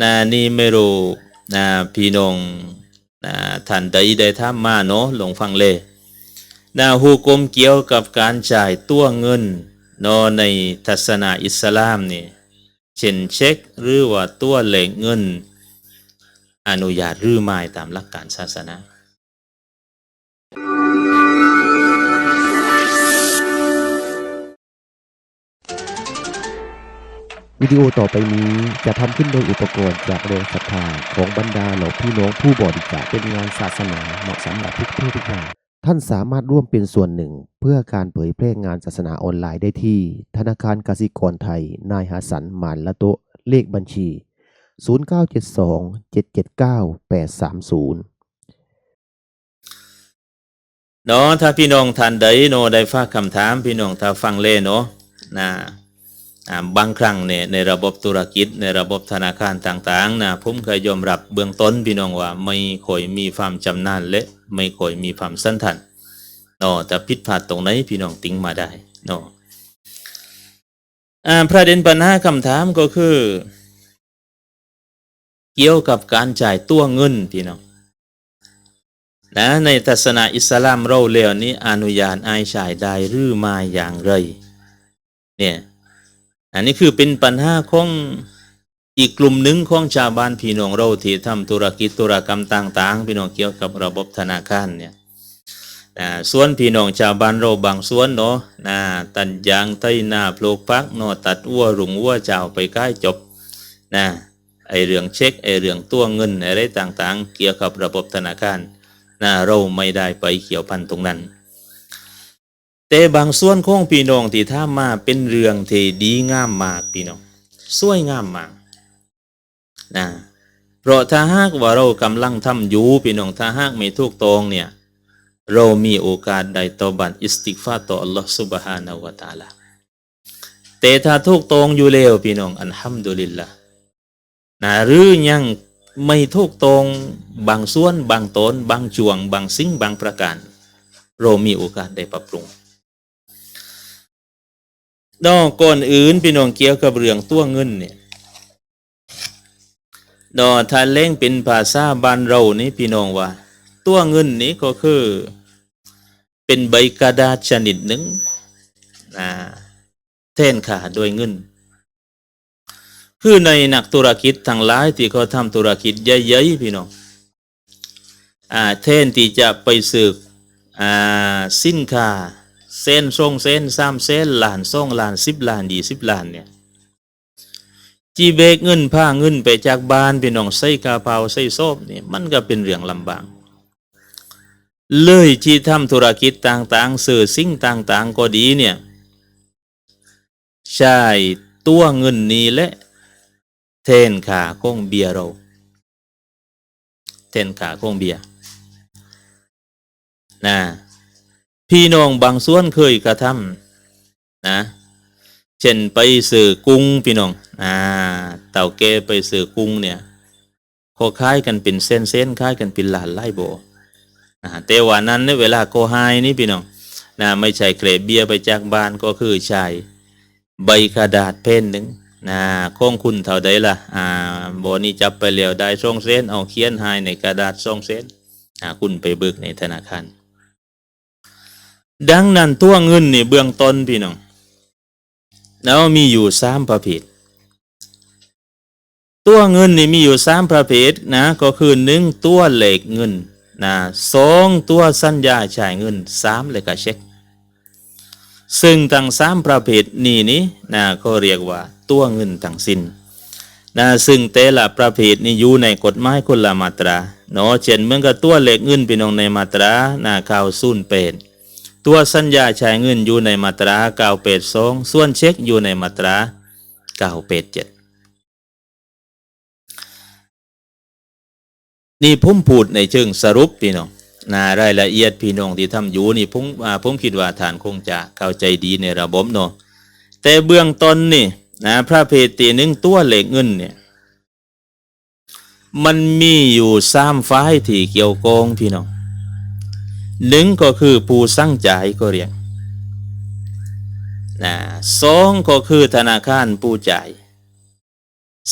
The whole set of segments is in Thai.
นะนี่ไม่รู้นะพี่น้องนะท่านใดได้ทำมาเนาะหลงฟังเลยนะฮูกมเกี่ยวกับการจ่ายตัวเงินเนาะในทัศนาอิสลามนี่เช่นเช็คหรือว่าตัวเหล็กเงิน อนุญาตหรือไม่ตามหลักการศาสนา วิดีโอต่อไปนี้จะทำขึ้นโดยอุปกรณ์จากแรงศรัทธาของบรรดาเหล่าพี่น้องผู้บริจาคเป็นงานศาสนาเหมาะสำหรับทุกเพศทุกวัยท่านสามารถร่วมเป็นส่วนหนึ่ง เพื่อการเผยแพร่งานศาสนาออนไลน์ได้ที่ ธนาคารกสิกรไทย นายหาสันหมานละโตะเลขบัญชี 0972 779 830เนาะถ้าพี่น้องท่านใดเนาะได้ฝากคำถาม พี่น้องถ้าฟังเล่เนาะนะอ่า บางครั้งเนี่ยในระบบธุรกิจ ในระบบธนาคารต่างๆนะผมเคยยอมรับเบื้องต้นพี่น้องว่าไม่ค่อยมีความจำนาญและไม่ค่อยมีความสั้นทันเนาะแต่ผิดพลาดตรงไหนพี่น้องติ้งมาได้เนาะอ่าประเด็นปัญหาคำถามก็คือ เกี่ยวกับการจ่ายตัวเงินพี่น้องนะในศาสนาอิสลามเราเรียนี้อนุญาตอายชายได้หรือมาอย่างไรเนี่ย อันนี้คือเป็นปัญหาของอีกกลุ่มหนึ่งของชาวบ้านพี่น้องเราที่ทำธุรกิจธุรกรรมต่างๆ พี่น้องเกี่ยวกับระบบธนาคารเนี่ยนะส่วนพี่น้องชาวบ้านเราบางส่วนเนาะนะตัดยางไถนาปลูกพักเนาะตัดวัวรุงวัวเจ้าไปใกล้จบนะไอเรื่องเช็คไอเรื่องตัวเงินอะไรต่างๆ เกี่ยวกับระบบธนาคารนะเราไม่ได้ไปเกี่ยวพันตรงนั้น แต่บางส่วนของพี่น้องที่ถ้ามาเป็นเรื่องที่ดีงามมากพี่น้องสวยงามมากนะเพราะถ้าหากว่าเรากำลังทำอยู่พี่น้องถ้าหากไม่ถูกตรงเนี่ยเรามีโอกาสได้ตอบันอิสติกฟาต่ออัลลอฮฺสุบฮานาวะตาลาแต่ถ้าถูกตรงอยู่แล้วพี่น้องอันฮัมดุลิลละนะหรือยังไม่ถูกตรงบางส่วนบางตนบางจวง บางสิ่งบางประการ เรามีโอกาสได้ปรับปรุง นอกก่อนอื่นพี่น้องเกี่ยวกับเรื่องตัวเงินเนี่ยดอถ้าเล่งเป็นภาษาบ้านเรานี่พี่น้องว่า ตัวเงินนี้ก็คือ เป็นใบกระดาษชนิดหนึ่งนะแทนค่าด้วยเงิน คือในนักธุรกิจทั้งหลายที่เขาทำธุรกิจใหญ่ๆพี่น้องอ่าแทนที่จะไปสืบอ่าสินค้า เส้นทรงเส้นสามเส้นล้านสองล้านสิบล้านยี่สิบล้านเนี่ยจีเบกเงินผ้าเงินไปจากบ้านพี่น้องใส่กาเปาใส่โซบเนี่ยมันก็เป็นเรื่องลำบากเลยที่ทำธุรกิจต่างๆ สื่อสิ่งต่างๆ ก็ดีเนี่ยใช่ตัวเงินนี้และเทนขาคงเบียเราเทนขาคงเบียนะ พี่น้องบางส่วนเคยกระทำนะ เช่นไปสื่อกุ้งพี่น้อง อ่า เต่าเกไปสื่อกุ้งเนี่ยเขาคล้ายกันเป็นเส้นเส้นคล้ายกันเป็นหลานไล่โบอ่าแต่ว่านั้นเนี่เวลาโกไฮนี่พี่น้องนะไม่ใช่เกรดเบียร์ไปจากบ้านก็คือใช้ใบกระดาษเพ่นหนึ่งนะคงคุณเท่าใดล่ะ อ่าบนี่จับไปแล้วได้ส่งเส้นเอาเขียนให้ในกระดาษส่งเส้นอ่าคุณไปเบิกในธนาคาร ดังนั้นตัวเงินนี่เบื้องต้นพี่น้องแล้วมีอยู่สามประเภทตัวเงินนี่มีอยู่สามประเภทนะก็คือหนึ่งตัวเหล็กเงินนะสองตัวสัญญาจ่ายเงินสามเลยก็เช็ค ซึ่งทั้งสามประเภทนี้นี้นะเขาเรียกว่าตัวเงินทั้งสิน้นนะซึ่งแต่ละประเภทนี้อยู่ในกฎหมายคนละมาตราเนาะเช่นเมื่อกับตัวเหล็กเงินพี่น้องในมาตรานะข่าวสุ่นเป็ด ตัวสัญญาจ่ายเงินอยู่ในมาตราเก้าเป็ดสองส่วนเช็คอยู่ในมาตราเก้าเป็ดเจ็ดนี่ผมพูดในเชิงสรุปพี่น้องนะรายละเอียดพี่น้องที่ทำอยู่นี่ผมอ่าผมคิดว่าฐานคงจะเข้าใจดีในระบบเนาะแต่เบื้องต้นนี่นะพระเพตีหนึ่งตัวเหล็กเงินเนี่ยมันมีอยู่สามฝ่ายที่เกี่ยวโกงพี่น้อง หนึ่งก็คือผู้สั่งจ่ายก็เรียกนะสองก็คือธนาคารผู้จ่าย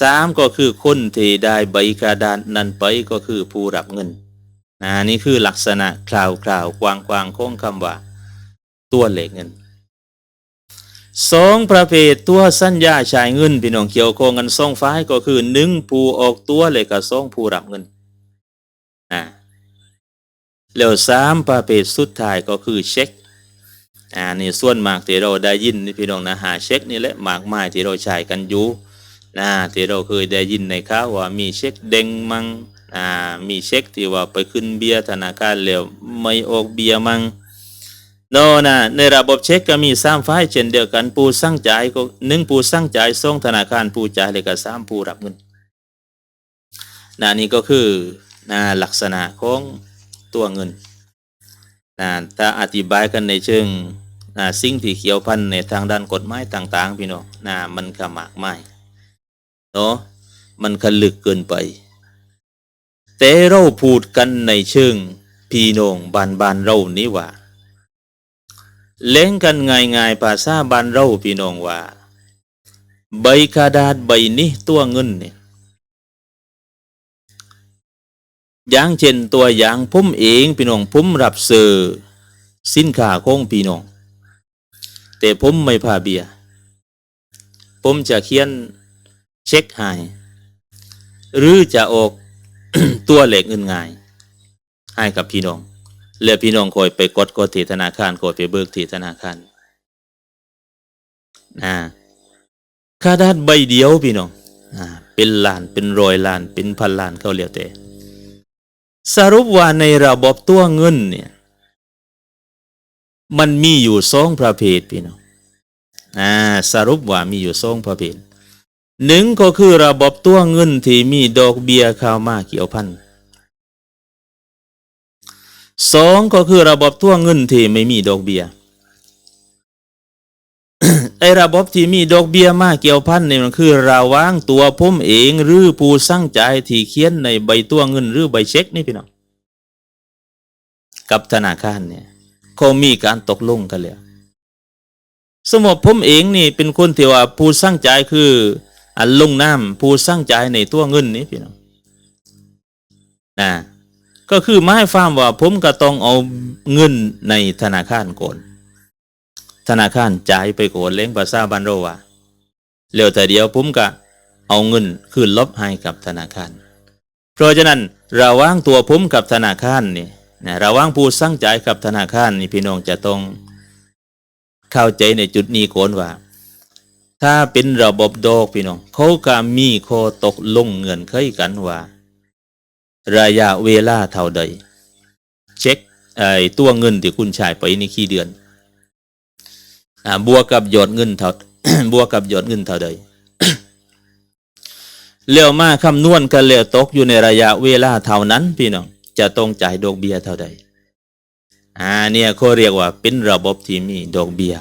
สามก็คือคนที่ได้ใบกระดานนั้นไปก็คือผู้รับเงินนะนี่คือลักษณะคร่าวๆกว้างๆของคำว่า ตัวเลขเงินสองประเภทตัวสัญญาจ่ายเงินพี่น้องเกี่ยวโคงกันสองฝ่ายก็คือหนึ่งผู้ออกตัวเลยกับสองผู้รับเงิน แล้วสามประเภทสุดท้ายก็คือเช็คอ่านี่ส่วนมากที่เราได้ยินนี่พี่น้องนะหาเช็คนี่แหละมากมายที่เราใช้กันอยู่นะที่เราเคยได้ยินในข่าวว่ามีเช็คเด้งมังอ่ามีเช็คที่ว่าไปขึ้นเบียร์ธนาคารแล้วไม่ออกเบียร์มังโนนะในระบบเช็คก็มีสามฝ่ายเช่นเดียวกันผู้สั่งจ่ายก็หนึ่งผู้สั่งจ่ายส่งธนาคารผู้จ่ายเลยก็สามผู้รับเงินนะนี่ก็คือนะลักษณะของ ตัวเงินนะถ้าอธิบายกันในเชิงนะสิ่งที่เกี่ยวพันในทางด้านกฎหมายต่างๆ พี่น้องนะมันก็มากไมายเนาะมันก็ลึกเกินไป แต่เราพูดกันในเชิงพี่น้องบ้านบ้านเรานี่ว่า เล่งกันง่ายๆภาษาบ้านเราพี่น้องว่า ใบกระดาษใบนี้ตัวเงินเนี่ย อย่างเช่นตัวอย่างผมเองพี่น้องผมรับเซื้อสินค้าของพี่น้อง แต่ผมไม่พาเบียร์ผมจะเขียนเช็คให้หรือจะออกตัวเหลขเงินง่ายให้กับพี่น้อง แล้วพี่น้องคอยไปกดกดที่ธนาคารคอยไปเบิกที่ธนาคารนะกระดาษใบเดียวพี่น้องอเป็นล้านเป็นร้อยล้านเป็นพันล้านเขาเรียกแต่ สรุปว่าในระบบตัวเงินเนี่ยมันมีอยู่สองประเภทพี่น้องอ่าสรุปว่ามีอยู่สองประเภทหนึ่งก็คือระบบตัวเงินที่มีดอกเบี้ยเข้ามาเกี่ยวพันสองก็คือระบบตัวเงินที่ไม่มีดอกเบี้ย ไอ้ระบบที่มีดอกเบี้ยมากเกี่ยวพันเนี่ยมันคือระว่างตัวผมเองหรือผู้สั่งใจที่เขียนในใบตัวเงินหรือใบเช็คนี่พี่น้องกับธนาคารเนี่ยเขามีการตกลงกันแล้วสมมติผมเองนี่เป็นคนที่ว่าผู้สั่งใจคืออันลงน้ำผู้สั่งใจในตัวเงินนี่พี่น้องนะก็คือหมายความว่าผมก็ต้องเอาเงินในธนาคารก่อน ธนาคารจ่ายไปก่อนเล้งภาษาบันโรว่าแล้วแต่เดียวผมก็เอาเงินคืนลบให้กับธนาคาร เพราะฉะนั้นระว่างตัวผมกับธนาคารนี่นะระว่างผู้สั่งจ่ายกับธนาคารนี่พี่น้องจะต้องเข้าใจในจุดนี้ก่อนว่า ถ้าเป็นระบบดอกพี่น้องเขาก็มีข้อตกลงเงื่อนไขกันว่า ระยะเวลาเท่าใด เช็คไอ้ตัวเงินที่คุณใช้ไปในขี้เดือน บวกกับยอดเงินเท่าบวกกับยอดเงินเท่าใดเลี้ยวมาคำนวณกันเลี้ยวตกอยู่ในระยะเวลาเท่านั้น พี่น้องจะต้องจ่ายดอกเบี้ยเท่าใดอ่าเนี่ยเขาเรียกว่าเป็นระบบที่มีดอกเบี้ย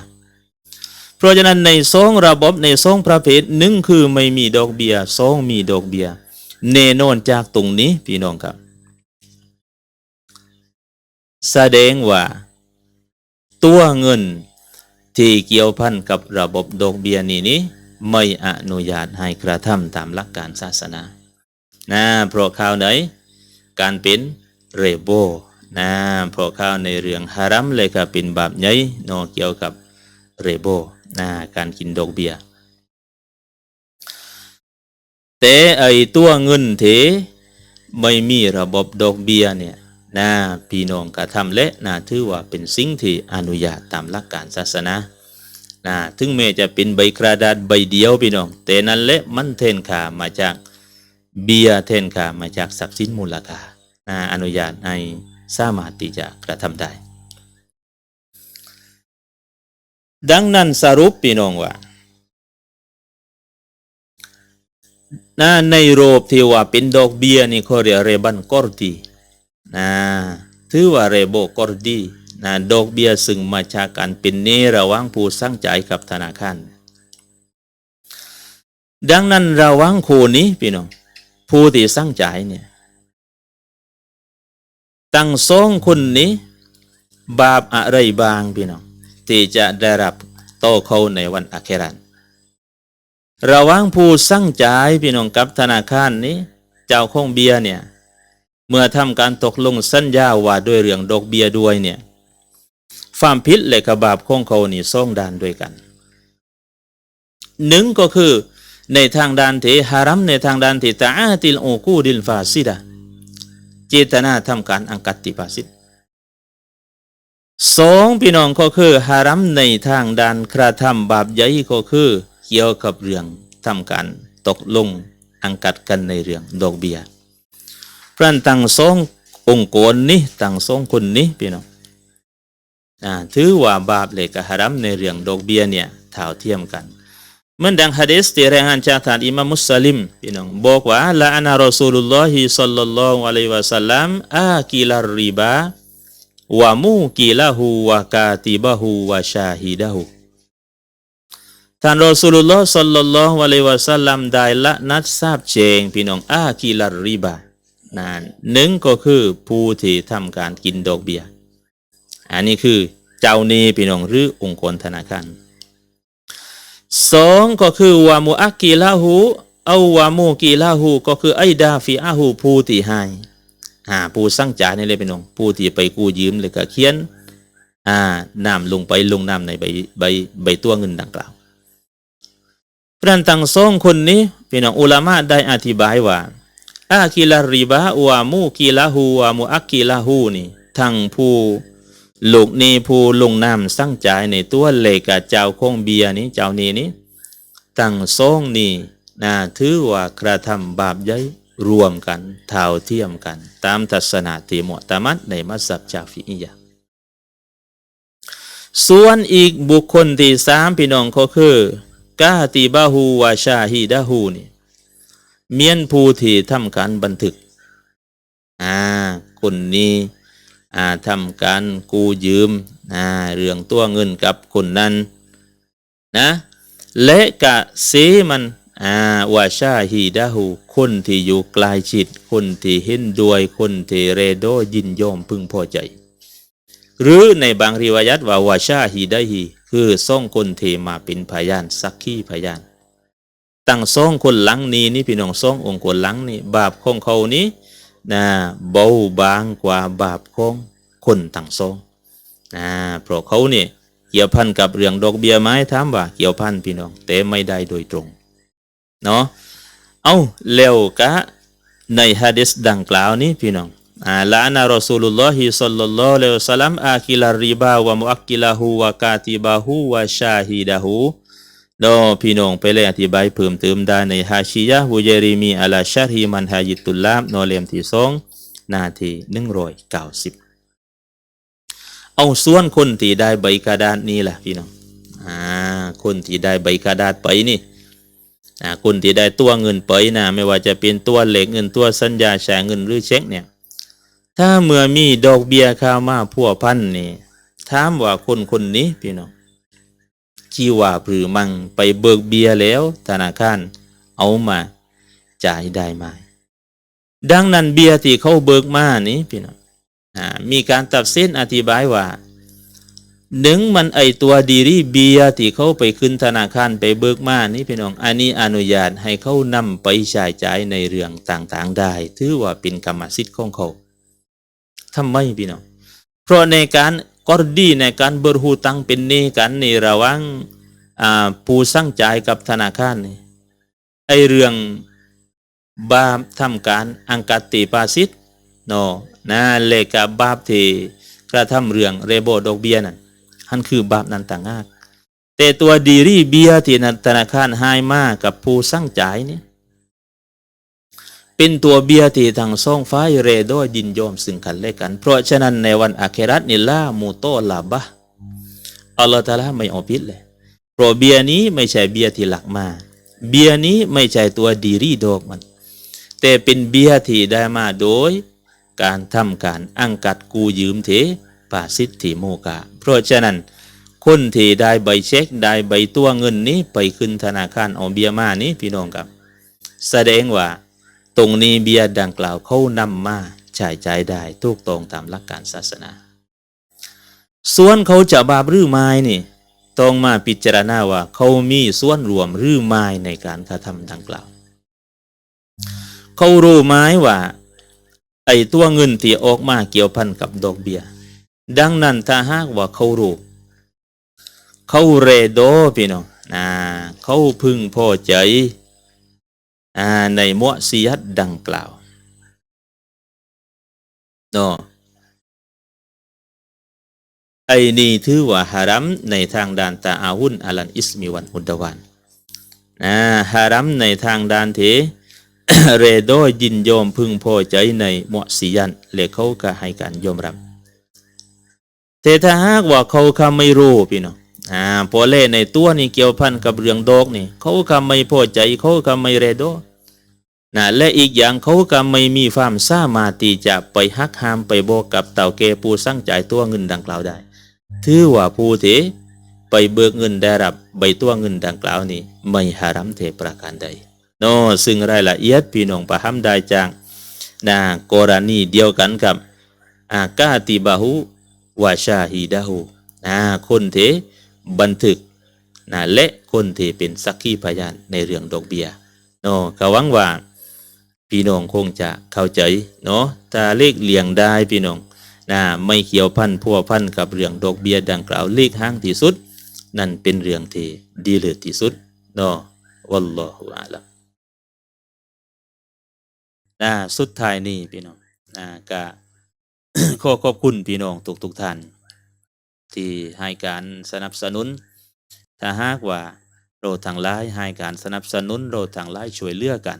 เพราะฉะนั้นในสองระบบในสองประเภทหนึ่งคือไม่มีดอกเบี้ยสองมีดอกเบี้ยแน่นอนจากตรงนี้พี่น้องครับ แสดงว่า ตัวเงิน ที่เกี่ยวพันกับระบบดอกเบี้ยนี้นี้ไม่อนุญาตให้กระทำตามหลักการศาสนานะเพราะข่าวไหน การเป็นเรโบนะเพราะข่าวในเรื่องฮารัมเลยครับเป็นบาปใหญ่นอเกี่ยวกับเรโบนะการกินดอกเบี้ยแต่ไอตัวเงินเถไม่มีระบบดอกเบี้ยเนี่ย นะพี่น้องกระทำและนะถือว่าเป็นสิ่งที่อนุญาตตามหลักการศาสนานะถึงแม้จะเป็นใบกระดาษใบเดียวพี่น้อง แต่นั้นและมันเทนค่ามาจากเบียเทนค่ามาจากทรัพย์สินมูลค่านะอนุญาตให้สามารถที่จะกระทำได้ ดังนั้นสรุปพี่น้องว่านะในโรปที่ว่าเป็นดอกเบียนี่เขาเรียกเรบันกอร์ดี นะถือว่าเรโบกอร์ดีนะดอกเบี้ยซึ่งมาจากการเป็นเนระว่างผู้สั่งจ่ายกับธนาคาร ดังนั้นระว่างคู่นี้พี่น้องผู้ที่สั่งจ่ายเนี่ยตั้งสองคนนี้ บาปอะไรบางพี่น้องที่จะได้รับโตเขาในวันอาเครันระว่างผู้สั่งจ่ายพี่น้องกับธนาคารนี้ เจ้าของเบียร์เนี่ย เมื่อทำการตกลงสัญญาว่าด้วยเรื่องดอกเบียด้วยเนี่ยความผิดและกบาปของเขานี่ส่องด้านด้วยกันหนึ่งก็คือในทางด้านที่ฮารัมในทางด้านที่ตาอาติลโอกูดิลฟาซิดะเจตนาทำการอังกัตติฟาซิดสองพี่น้องก็คือฮารัมในทางด้านกระทำบาปใหญ่ก็คือเกี่ยวกับเรื่องทำการตกลงอังกัดกันในเรื่องดอกเบี้ย พระนตั้งสององค์กรนี้ตั้งสองคนนี้พี่น้องอ่าถือว่าบาปเลยกับฮารัมในเรื่องดอกเบี้ยเนี่ยเท่าเทียมกันเหมือนดังฮะดีษที่รายงานจากท่านอิมามุสลิมพี่น้องบอกว่าละอันรอสูลุลลอฮิสัลลัลลอฮุอะลัยวะสัลลัมอากิลาริบาวะมูกิลาหูวะกาติบะหูวะชาฮิดะหูท่านรอสูลุลลอฮ์สัลลัลลอฮุอะลัยวะสัลลัมได้ละนัดทราบแจงพี่น้องอากิลารริบา นั่นหนึ่งก็คือผู้ที่ทำการกินดอกเบี้ยอันนี้คือเจ้าหนี้พี่น้องหรือองค์กรธนาคารสองก็คือวามูอักกีลาหูเอาวามูกีลาหูก็คือไอดาฟิอาหูผู้ที่ให้อ่าผู้สั่งจ่ายนี่เลยเป็นองผู้ที่ไปกู้ยืมเลยก็เขียนอ่านำลงไปลงนำในใบใบใบตัวเงินดังกล่าวพระตังสองคนนี้พี่น้องอุลามะได้อธิบายว่า อากิลาริบะวามูกีลาหูวามูอักกีลาหูนี่ทั้งผู้ลูกนี้ผู้ลงนามสั่งจ่ายในตัวเลกกับเจ้าคงเบียนี้เจ้านี้นี้ตั้งซองนี่นะถือว่ากระทำบาปใหญ่รวมกันเท่าเทียมกัน ตามทัศนะที่มุตมัดในมัสยิดจาฟิอียะส่วนอีกบุคคลที่สามพี่น้องก็คือกาติบาฮูวาชาฮีดาฮูนี่ เมียนผู้ที่ทำการบันทึก อ่า คนนี้ อ่าทำการกู้ยืม อ่า เรื่องตัวเงินกับคนนั้น นะ และกะเสมัน อ่าวาชาฮีดาหู คนที่อยู่ใกลชิด คนที่เห็นด้วยคนที่เรโดยินยอมพึงพอใจ หรือในบางริวายัตว่าวาชาฮีดาฮี คือส่องคนที่มาเป็นพยานสักขีพยาน ตั้งส่องคนหลังนี้นี่พี่น้องส่ององค์คนหลังนี่บาปของเขานี้นะเบาบางกว่าบาปของคนต่างซองนะเพราะเขาเนี่ยเกี่ยวพันกับเรื่องดอกเบี้ยไม้ถามว่าเกี่ยวพันพี่น้อง แต่ไม่ได้โดยตรงเนาะเอาแล้วกะในฮะดิษดังกล่าวนี้พี่น้องอ่าละนะรอสูลุลลอฮิสัลลัลลอฮุอะลัยฮิวะสัลลัมอากิลาริบาวะมุอักกิลาหูวะกาติบาหูวะชาฮิดะหู เนาะพี่น้องไปเลยอธิบายเพิ่มเติมได้ในฮาชิยะฮ์วุเยริมีอัลาชารีมันฮายิตุลลามโนเลมที่สองนาทีหนึ่งร้อยเก้าสิบเอาส่วนคนที่ได้ใบกระดาษนี่แหละพี่น้องอ่าคนที่ได้ใบกระดาษไปนี่อ่าคนที่ได้ตัวเงินไปนะไม่ว่าจะเป็นตัวเหล็กเงินตัวสัญญาแฉเงินหรือเช็คเนี่ยถ้าเมื่อมีดอกเบี้ยเข้ามาพัวพันนี่ถามว่าคนคนนี้พี่น้อง จีว่าหรือมังไปเบิกเบียแล้ว ธนาคาร เอามาจ่ายได้ไหมดังนั้นเบียที่เขาเบิกมานี้พี่น้องมีการตัดเส้นอธิบายว่าหนึ่งมันไอตัวดีรีเบียที่เขาไปขึ้นธนาคารไปเบิกมานี่พี่น้องอันนี้อนุญาตให้เขานำไปใช้จ่ายในเรื่องต่างๆได้ ถือว่าเป็นกรรมสิทธิ์ของเขาทำไมพี่น้องเพราะในการ กอรดีในการเบรหูตังเป็นเนกันในระว่างผู้สั่งจ่ายกับธนาคารนี่ไอเรื่องบาปทำการอังกติปาสิทโนนะเลกาบบาปที่กระทำเรื่องเรโบดอกเบียนั่นอันคือบาปนั้นต่างหากแต่ตัวดีรีเบียที่ธนาคารให้มากับผู้สั่งจ่ายนี่ เป็นตัวเบียที่ทางซ่องฟ้าเรโดยินยอมซึ่งกันและกัน เพราะฉะนั้นในวันอาเครัตนี่ล่ามูโตลาบะอัลลอฮฺตาลาไม่เอาพิษเลยเพราะเบียนี้ไม่ใช่เบียที่หลักมา เบียนี้ไม่ใช่ตัวดีรีดอกมัน แต่เป็นเบียที่ได้มาโดย การทำการอังกัดกูยืมเทปาสิทธิโมกาเพราะฉะนั้นคนที่ได้ใบเช็คได้ใบตัวเงินนี้ไปขึ้นธนาคารเอาเบียมานี้พี่น้องครับ แสดงว่า ตรงนี้เบียดังกล่าวเขานำมาใช้ใจได้ถูกต้องตามหลักการศาสนา ส่วนเขาจะบาปหรือไม่นี่ต้องมาพิจารณาว่าเขามีส่วนรวมหรือไม่ในการกระทำดังกล่าว เขารู้ไหมว่าไอ้ตัวเงินที่ออกมาเกี่ยวพันกับดอกเบี้ยดังนั้นถ้าหากว่าเขารู้เขาเรโดพี่น้องอ่าเขาพึงพอใจอ่า ในมวซียัดดังกล่าวเนาะไอ้นี่ถือว่าฮารัมในทางด้านตาอาวุนอัลันอิสมีวันอุดวันนะฮารัมในทางด้านเทเรโดยินยอมพึงพอใจในมวซียันและเขาก็ให้การยอมรับแต่ถ้าหากว่าเขาคำไม่รู้พี่น้องอ่าพอเล่ในตัวนี่เกี่ยวพันกับเรื่องดอกนี่เขาคำไม่พอใจเขาคำไม่เรโด นะและอีกอย่างเขาก็ไม่มีความสามารถที่จะไปหักหามไปบอกกับเต่าเกผู้สั่งจ่ายตัวเงินดังกล่าวได้ ถือว่าผู้ที่ไปเบิกเงินได้รับใบตัวเงินดังกล่าวนี้ ไม่หารัมเทประการใดโนซึ่งรายละเอียดพี่น้องประหำได้จากนะกรณีเดียวกันกับอากาติบาหูวาชาฮีดาหูนะคนที่บันทึกนะและคนที่เป็นสักขีพยานในเรื่องดอกเบี้ยโนก็หวังว่า พี่น้องคงจะเข้าใจเนาะถ้าเลขเลียงได้พี่น้องนะไม่เกี่ยวพันพัวพันกับเรื่องดอกเบี้ยดังกล่าวเลขห้างที่สุด นั่นเป็นเรื่องที่ดีเลิศที่สุดเนาะวัลลอฮุอาลัมนะสุดท้ายนี่พี่น้องนะก็ขอขอบคุณพี่น้องทุกทุกท่าน ที่ให้การสนับสนุน ถ้าหากว่าเราทางไลายให้การสนับสนุนเราทางไลายช่วยเหลือกัน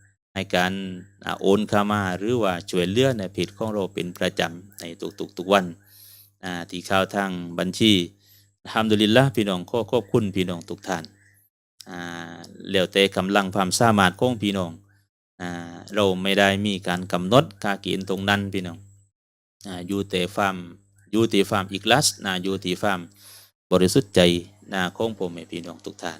ให้การโอนเข้ามาหรือว่าช่วยเลือในเพจของเราเป็นประจำในทุกๆทุกวันที่เข้าทางบัญชีทำดุลิลละพี่น้องขอขอบคุณพี่น้องทุกท่านอ่าแล้วแต่กำลังความสามารถของพี่น้องเราไม่ได้มีการกำหนดค่ากณฑ์ตรงนั้นพี่น้องอยู่แต่ความอยู่ที่ความอีกลัสนะอยู่ที่ความบริสุทธิ์ใจนะของผมให้พี่น้องทุกท่าน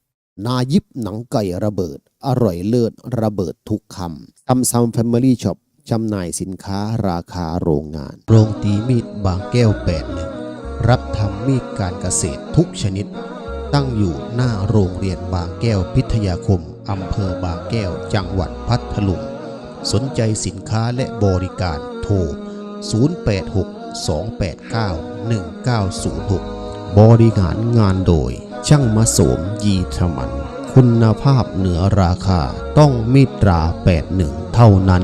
นายิบหนังไก่ระเบิด อร่อยเลิศระเบิดทุกคำซัมซัมแฟมิลี่ช็อปจำหน่ายสินค้าราคาโรงงาน โรงตีมีดบางแก้วแปดหนึ่งรับทำมีดการเกษตรทุกชนิด ตั้งอยู่หน้าโรงเรียนบางแก้วพิทยาคมอำเภอบางแก้วจังหวัดพัทลุงสนใจสินค้าและบริการโทร 0862891906 บริหารงานโดย ช่างมาโสมยีธมัน คุณภาพเหนือราคาต้องมิตรา 81 เท่านั้น